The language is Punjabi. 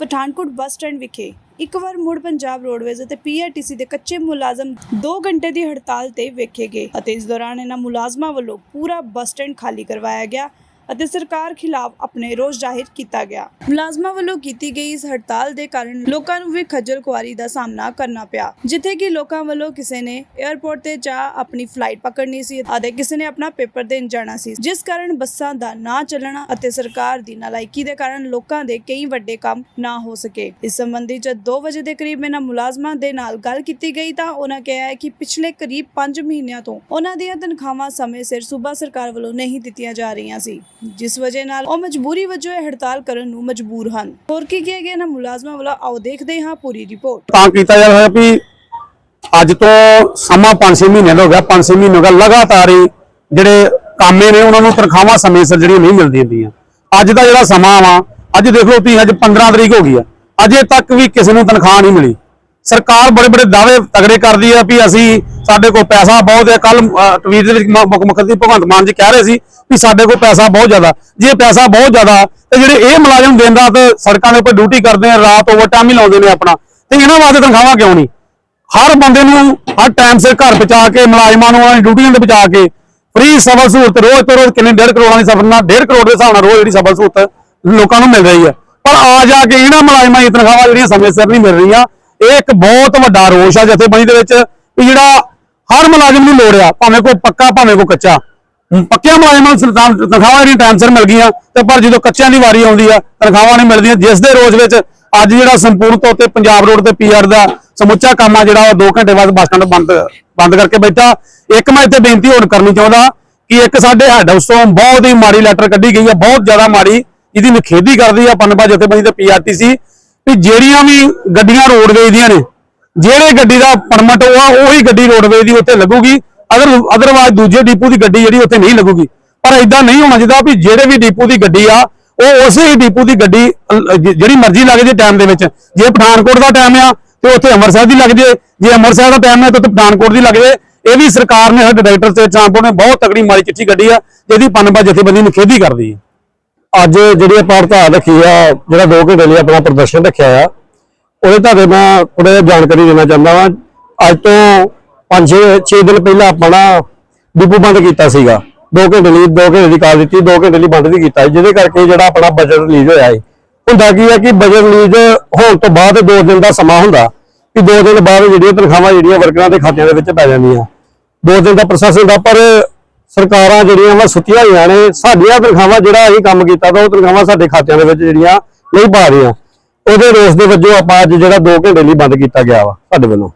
ਪਠਾਨਕੋਟ ਬੱਸ ਸਟੈਂਡ ਵਿਖੇ ਇੱਕ ਵਾਰ ਮੁੜ ਪੰਜਾਬ ਰੋਡਵੇਜ਼ ਅਤੇ ਪੀਆਰਟੀਸੀ ਦੇ ਕੱਚੇ ਮੁਲਾਜ਼ਮ 2 ਘੰਟੇ ਦੀ ਹੜਤਾਲ ਤੇ ਵੇਖੇ ਗਏ ਅਤੇ ਇਸ ਦੌਰਾਨ ਇਹਨਾਂ ਮੁਲਾਜ਼ਮਾਂ ਵੱਲੋਂ ਪੂਰਾ ਬੱਸ ਸਟੈਂਡ ਖਾਲੀ ਕਰਵਾਇਆ ਗਿਆ। ਅਤੇ ਸਰਕਾਰ ਖਿਲਾਫ ਆਪਣੇ ਰੋਸ ਜ਼ਾਹਿਰ ਕੀਤਾ ਗਿਆ। ਮੁਲਾਜ਼ਮਾਂ ਵੱਲੋਂ ਕੀਤੀ ਗਈ ਇਸ ਹੜਤਾਲ ਦੇ ਕਾਰਨ ਲੋਕਾਂ ਨੂੰ ਵੀ ਖੱਜਲ ਖੁਆਰੀ ਦਾ ਸਾਹਮਣਾ ਕਰਨਾ ਪਿਆ, ਜਿੱਥੇ ਕਿ ਲੋਕਾਂ ਵੱਲੋਂ ਕਿਸੇ ਨੇ 에ਅਰਪੋਰਟ ਤੇ ਜਾ ਆਪਣੀ ਫਲਾਈਟ ਪਕੜਨੀ ਸੀ ਅਤੇ ਕਿਸੇ ਨੇ ਆਪਣਾ ਪੇਪਰ ਦੇਣ ਜਾਣਾ ਸੀ। ਜਿਸ ਕਾਰਨ ਬੱਸਾਂ ਦਾ ਨਾ ਚੱਲਣਾ ਅਤੇ ਸਰਕਾਰ ਦੀ ਨਾਲਾਇਕੀ ਦੇ ਕਾਰਨ ਲੋਕਾਂ ਦੇ ਕਈ ਵੱਡੇ ਕੰਮ ਨਾ ਹੋ ਸਕੇ। ਇਸ ਸੰਬੰਧੀ ਜਦ 2 ਵਜੇ ਦੇ ਕਰੀਬ ਇਹਨਾਂ ਮੁਲਾਜ਼ਮਾਂ ਦੇ ਨਾਲ ਗੱਲ ਕੀਤੀ ਗਈ ਤਾਂ ਉਹਨਾਂ ਕਿਹਾ ਹੈ ਕਿ ਪਿਛਲੇ ਕਰੀਬ 5 ਮਹੀਨਿਆਂ ਤੋਂ ਉਹਨਾਂ ਦੀਆਂ ਤਨਖਾਹਾਂ ਸਮੇਂ ਸਿਰ ਸੂਬਾ ਸਰਕਾਰ ਵੱਲੋਂ ਨਹੀਂ ਦਿੱਤੀਆਂ ਜਾ ਰਹੀਆਂ ਸੀ। ਜਿਸ ਵਜ੍ਹਾ ਨਾਲ ਉਹ ਮਜਬੂਰੀ ਵਜੋਂ ਇਹ ਹੜਤਾਲ ਕਰਨ ਨੂੰ ਮਜਬੂਰ ਹਨ। ਹੋਰ ਕੀ ਕਿਹਾ ਗਿਆ ਇਹਨਾਂ ਮੁਲਾਜ਼ਮਾਂ ਵੱਲੋਂ ਆਓ ਦੇਖਦੇ ਹਾਂ ਪੂਰੀ ਰਿਪੋਰਟ। ਤਾਂ ਕੀਤਾ ਜਾ ਰਿਹਾ ਵੀ ਅੱਜ ਤੋਂ ਸਮਾਂ 5-6 ਮਹੀਨੇ ਦਾ ਹੋ ਗਿਆ 5-6 ਮਹੀਨੇ ਹੋ ਗਿਆ ਲਗਾਤਾਰ ਹੀ ਜਿਹੜੇ ਕਾਮੇ ਨੇ ਉਹਨਾਂ ਨੂੰ ਤਨਖਾਹਾਂ ਸਮੇਂ ਸਿਰ ਜਿਹੜੀਆਂ ਨਹੀਂ ਮਿਲਦੀਆਂ ਪਈਆਂ। ਅੱਜ ਦਾ ਜਿਹੜਾ ਸਮਾਂ ਵਾ, ਅੱਜ ਦੇਖ ਲਓ ਤੁਸੀਂ, ਅੱਜ 15 ਤਰੀਕ ਹੋ ਗਈ ਆ। ਅਜੇ ਤੱਕ ਵੀ ਕਿਸੇ ਨੂੰ ਤਨਖਾਹ ਨਹੀਂ ਮਿਲੀ। ਸਰਕਾਰ ਬੜੇ ਬੜੇ ਦਾਅਵੇ ਤਗੜੇ ਕਰਦੀ ਆ ਵੀ ਅਸੀਂ ਸਾਡੇ ਕੋਲ ਪੈਸਾ ਬਹੁਤ ਹੈ। ਕੱਲ ਟਵੀਟ ਦੇ ਵਿੱਚ ਮੁੱਖ ਮੰਤਰੀ ਭਗਵੰਤ ਮਾਨ ਜੀ ਕਹਿ ਰਹੇ ਸੀ ਵੀ ਸਾਡੇ ਕੋਲ ਪੈਸਾ ਬਹੁਤ ਜ਼ਿਆਦਾ। ਜੇ ਪੈਸਾ ਬਹੁਤ ਜ਼ਿਆਦਾ, ਤੇ ਜਿਹੜੇ ਇਹ ਮੁਲਾਜ਼ਮ ਦਿਨ ਰਾਤ ਸੜਕਾਂ ਦੇ ਉੱਪਰ ਡਿਊਟੀ ਕਰਦੇ ਆ ਰਾਤ ਓਵਰਟਾਈਮ ਹੀ ਲਾਉਂਦੇ ਨੇ ਆਪਣਾ। ਤੇ ਇਹਨਾਂ ਵਾਸਤੇ ਤਨਖਾਹਾਂ ਕਿਉਂ ਨਹੀਂ? ਹਰ ਬੰਦੇ ਨੂੰ ਹਰ ਟਾਈਮ ਸਿਰ ਘਰ ਪਹੁੰਚਾ ਕੇ, ਮੁਲਾਜ਼ਮਾਂ ਨੂੰ ਉਹਨਾਂ ਦੀ ਡਿਊਟੀਆਂ ਤੇ ਪਹੁੰਚਾ ਕੇ ਫ੍ਰੀ ਸਬਲ ਸਹੂਲਤ ਰੋਜ਼ ਤੋਂ ਰੋਜ਼ ਕਿੰਨੇ 1.5 ਕਰੋੜਾਂ ਦੀ ਸਫਰ ਨਾਲ 1.5 ਕਰੋੜ ਦੇ ਹਿਸਾਬ ਨਾਲ ਰੋਜ਼ ਜਿਹੜੀ ਸਬਲ ਸਹੂਲਤ ਲੋਕਾਂ ਨੂੰ ਮਿਲ ਰਹੀ ਹੈ। ਪਰ ਆ ਜਾ ਕੇ ਇਹਨਾਂ ਮੁਲਾਜ਼ਮਾਂ ਦੀ ਤਨਖਾਹਾਂ ਜਿਹੜੀਆਂ ਸਮੇਂ ਸਿਰ ਨਹੀਂ ਮਿਲ ਰਹੀਆਂ ਇਹ ਇੱਕ ਬਹੁਤ ਵੱਡਾ ਰੋਸ਼ ਆ ਜਥੇਬੰਦੀ ਦੇ ਵਿੱਚ ਵੀ ਜਿਹੜਾ ਹਰ ਮੁਲਾਜ਼ਮ ਨੂੰ ਲੋੜ ਆ ਭਾਵੇਂ ਕੋਈ ਪੱਕਾ ਭਾਵੇਂ ਕੋਈ ਕੱਚਾ। ਪੱਕਿਆਂ ਮੁਲਾਜ਼ਮਾਂ ਨੂੰ ਤਨਖਾਹਾਂ ਜਿਹੜੀਆਂ ਟਾਈਮ ਸਿਰ ਮਿਲ ਗਈਆਂ ਤੇ ਪਰ ਜਦੋਂ ਕੱਚਿਆਂ ਦੀ ਵਾਰੀ ਆਉਂਦੀ ਆ ਤਨਖਾਹਾਂ ਨਹੀਂ ਮਿਲਦੀਆਂ ਜਿਸ ਦੇ ਰੋਜ਼ ਵਿੱਚ ਅੱਜ ਜਿਹੜਾ ਸੰਪੂਰਨ ਤੌਰ ਤੇ ਪੰਜਾਬ ਰੋਡ ਤੇ ਪੀਆਰ ਦਾ ਸਮੁੱਚਾ ਕੰਮ ਆ ਜਿਹੜਾ ਉਹ 2 ਘੰਟੇ ਬਾਅਦ ਬੱਸ ਸਟੈਂਡ ਬੰਦ ਬੰਦ ਕਰਕੇ ਬੈਠਾ। ਇੱਕ ਮੈਂ ਇੱਥੇ ਬੇਨਤੀ ਹੋਰ ਕਰਨੀ ਚਾਹੁੰਦਾ ਕਿ ਇੱਕ ਸਾਡੇ ਹੈੱਡ ਹਾਊਸ ਤੋਂ ਬਹੁਤ ਹੀ ਮਾੜੀ ਲੈਟਰ ਕੱਢੀ ਗਈ ਆ ਬਹੁਤ ਜ਼ਿਆਦਾ ਮਾੜੀ ਇਹਦੀ ਨਿਖੇਧੀ ਕਰਦੀ ਆ ਪਨਬਾ ਜਥੇਬੰਦੀ ਤੇ ਪੀਆਰਟੀਸੀ ਵੀ ਜਿਹੜੀਆਂ ਵੀ ਗੱਡੀਆਂ ਰੋਡਵੇਜ਼ ਦੀਆਂ ਨੇ, ਜਿਹੜੇ ਗੱਡੀ ਦਾ ਪਰਮਿਟ ਉਹ ਆ, ਉਹੀ ਗੱਡੀ ਰੋਡਵੇਜ਼ ਦੀ ਉੱਥੇ ਲੱਗੂਗੀ। ਅਦਰ ਅਦਰਵਾਇਜ਼ ਦੂਜੇ ਡਿਪੂ ਦੀ ਗੱਡੀ ਜਿਹੜੀ ਉੱਥੇ ਨਹੀਂ ਲੱਗੂਗੀ। ਪਰ ਇਦਾਂ ਨਹੀਂ ਹੋਣਾ ਚਾਹੀਦਾ ਵੀ ਜਿਹੜੇ ਵੀ ਡਿਪੂ ਦੀ ਗੱਡੀ ਆ, ਉਹ ਉਸੇ ਹੀ ਡਿਪੂ ਦੀ ਗੱਡੀ ਜਿਹੜੀ ਮਰਜ਼ੀ ਲੱਗ ਜੇ ਟਾਈਮ ਦੇ ਵਿੱਚ। ਜੇ ਪਠਾਨਕੋਟ ਦਾ ਟਾਈਮ ਆ, ਤੇ ਉੱਥੇ ਅੰਮ੍ਰਿਤਸਰ ਦੀ ਲੱਗ ਜੇ। ਜੇ ਅੰਮ੍ਰਿਤਸਰ ਦਾ ਟਾਈਮ ਆ, ਤਾਂ ਉੱਥੇ ਪਠਾਨਕੋਟ ਦੀ ਲੱਗ ਜੇ। ਇਹ ਵੀ ਸਰਕਾਰ ਨੇ ਸਾਡੇ ਡਾਇਰੈਕਟਰ ਤੇ ਟਰਾਂਸਪੋਰਟ ਨੇ ਬਹੁਤ ਤਕੜੀ ਮਾਰੀ ਚਿੱਠੀ ਕੱਢੀ ਆ, ਜਿਹਦੀ ਪਨਬਾ ਜਥੇਬੰਦੀ ਨੂੰ ਖੇਦੀ ਕਰਦੀ ਹੈ ਅੱਜ ਜਿਹੜੀ ਆਪਾਂ ਹੜਤਾਲ ਰੱਖੀ ਆ, ਜਿਹੜਾ 2 ਘੰਟੇ ਲਈ ਆਪਣਾ ਪ੍ਰਦਰਸ਼ਨ ਰੱਖਿਆ ਆ, ਉਹਦੇ ਤੁਹਾਡੇ ਮੈਂ ਥੋੜਾ ਜਾਣਕਾਰੀ ਦੇਣਾ ਚਾਹੁੰਦਾ ਵਾਂ। ਅੱਜ ਤੋਂ 5 6 ਦਿਨ ਪਹਿਲਾਂ ਆਪਣਾ ਡਿਪੂ ਬੰਦ ਕੀਤਾ ਸੀਗਾ। 2 ਘੰਟੇ ਲਈ 2 ਘੰਟੇ ਦੀ ਕਾਲ ਦਿੱਤੀ 2 ਘੰਟੇ ਲਈ ਬੰਦ ਵੀ ਕੀਤਾ। ਜਿਹਦੇ ਕਰਕੇ ਜਿਹੜਾ ਆਪਣਾ ਬਜਟ ਰਿਲੀਜ਼ ਹੋਇਆ ਹੈ ਹੁੰਦਾ ਕੀ ਹੈ ਕਿ ਬਜਟ ਰਿਲੀਜ਼ ਹੋਣ ਤੋਂ ਬਾਅਦ 2 ਦਿਨ ਦਾ ਸਮਾਂ ਹੁੰਦਾ ਕਿ 2 ਦਿਨ ਬਾਅਦ ਜਿਹੜੀਆਂ ਤਨਖਾਹਾਂ, ਜਿਹੜੀਆਂ ਵਰਕਰਾਂ ਦੇ ਖਾਤਿਆਂ ਦੇ ਵਿੱਚ ਪੈ ਜਾਂਦੀਆਂ। 2 ਦਿਨ ਦਾ ਪ੍ਰੋਸੈਸ ਹੁੰਦਾ, ਪਰ ਸਰਕਾਰਾਂ ਜਿਹੜੀਆਂ ਵਾ ਸੁੱਤੀਆਂ ਹੋਈਆਂ ਨੇ, ਸਾਡੀਆਂ ਤਨਖਾਹਾਂ ਜਿਹੜਾ ਅਸੀਂ ਕੰਮ ਕੀਤਾ ਤਾਂ ਉਹ ਤਨਖਾਹਾਂ ਸਾਡੇ ਖਾਤਿਆਂ ਦੇ ਵਿੱਚ ਜਿਹੜੀਆਂ ਨਹੀਂ ਪਾ ਰਹੀਆਂ। ਉਹਦੇ ਰੋਸ ਦੇ ਵਜੋਂ ਆਪਾਂ ਅੱਜ ਜਿਹੜਾ 2 ਘੰਟੇ ਲਈ ਬੰਦ ਕੀਤਾ ਗਿਆ ਵਾ, ਸਾਡੇ ਵੱਲੋਂ।